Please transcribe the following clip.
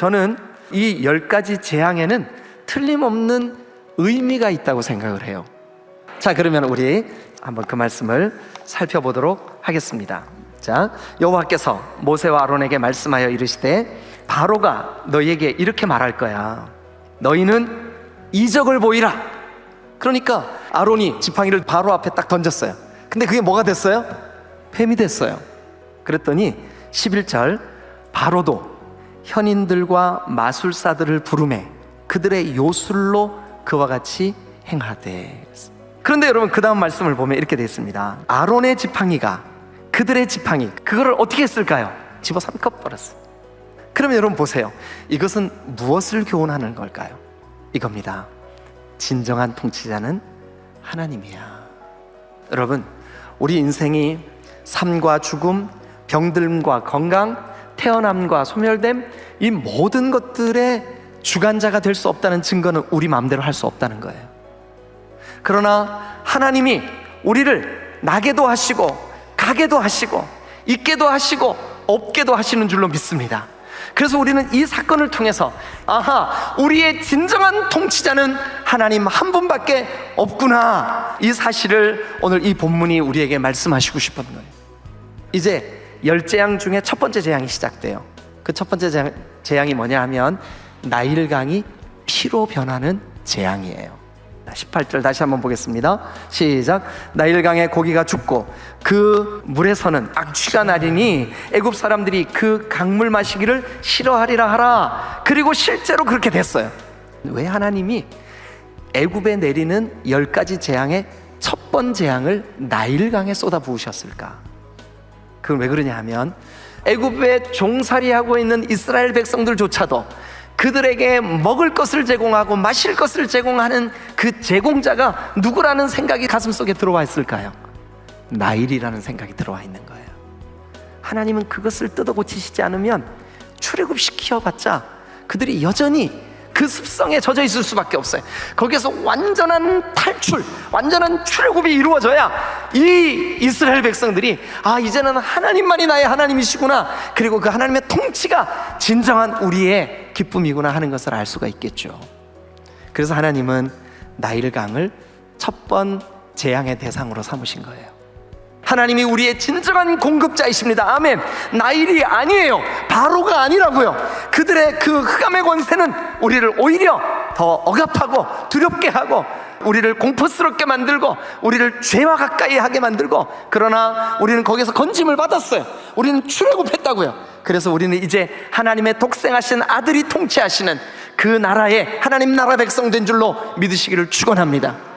저는 이 열 가지 재앙에는 틀림없는 의미가 있다고 생각을 해요. 자, 그러면 우리 한번 그 말씀을 살펴보도록 하겠습니다. 자, 여호와께서 모세와 아론에게 말씀하여 이르시되 바로가 너희에게 이렇게 말할 거야. 너희는 이적을 보이라. 그러니까 아론이 지팡이를 바로 앞에 딱 던졌어요. 근데 그게 뭐가 됐어요? 뱀이 됐어요. 그랬더니 11절 바로도 현인들과 마술사들을 부르매 그들의 요술로 그와 같이 행하되. 그런데 여러분 그 다음 말씀을 보면 이렇게 되어 있습니다. 아론의 지팡이가 그들의 지팡이 그거를 어떻게 했을까요? 집어 삼켜 버렸어요 그러면 여러분 보세요. 이것은 무엇을 교훈하는 걸까요? 이겁니다. 진정한 통치자는 하나님이야. 여러분 우리 인생이 삶과 죽음, 병듦과 건강, 태어남과 소멸됨 이 모든 것들의 주관자가 될 수 없다는 증거는 우리 마음대로 할 수 없다는 거예요. 그러나 하나님이 우리를 나게도 하시고 가게도 하시고 있게도 하시고 없게도 하시는 줄로 믿습니다. 그래서 우리는 이 사건을 통해서 아하 우리의 진정한 통치자는 하나님 한 분밖에 없구나 이 사실을 오늘 이 본문이 우리에게 말씀하시고 싶은 거예요. 이제 열 재앙 중에 첫 번째 재앙이 시작돼요. 그 첫 번째 재앙, 재앙이 뭐냐 하면 나일강이 피로 변하는 재앙이에요. 18절 다시 한번 보겠습니다. 시작. 나일강의 고기가 죽고 그 물에서는 악취가 나리니 애굽 사람들이 그 강물 마시기를 싫어하리라 하라. 그리고 실제로 그렇게 됐어요. 왜 하나님이 애굽에 내리는 열 가지 재앙의 첫 번 재앙을 나일강에 쏟아 부으셨을까? 그건 왜 그러냐 하면 애굽에 종살이하고 있는 이스라엘 백성들조차도 그들에게 먹을 것을 제공하고 마실 것을 제공하는 그 제공자가 누구라는 생각이 가슴속에 들어와 있을까요? 나일이라는 생각이 들어와 있는 거예요. 하나님은 그것을 뜯어 고치시지 않으면 출애굽 시켜봤자 그들이 여전히 그 습성에 젖어 있을 수밖에 없어요. 거기에서 완전한 탈출, 완전한 출애굽이 이루어져야 이 이스라엘 백성들이 아 이제는 하나님만이 나의 하나님이시구나. 그리고 그 하나님의 통치가 진정한 우리의 기쁨이구나 하는 것을 알 수가 있겠죠. 그래서 하나님은 나일강을 첫 번 재앙의 대상으로 삼으신 거예요. 하나님이 우리의 진정한 공급자이십니다. 아멘. 나일이 아니에요. 바로가 아니라고요. 그들의 그 흑암의 권세는 우리를 오히려 더 억압하고 두렵게 하고 우리를 공포스럽게 만들고 우리를 죄와 가까이 하게 만들고 그러나 우리는 거기서 건짐을 받았어요. 우리는 출애굽했다고요. 그래서 우리는 이제 하나님의 독생하신 아들이 통치하시는 그 나라의 하나님 나라 백성 된 줄로 믿으시기를 축원합니다.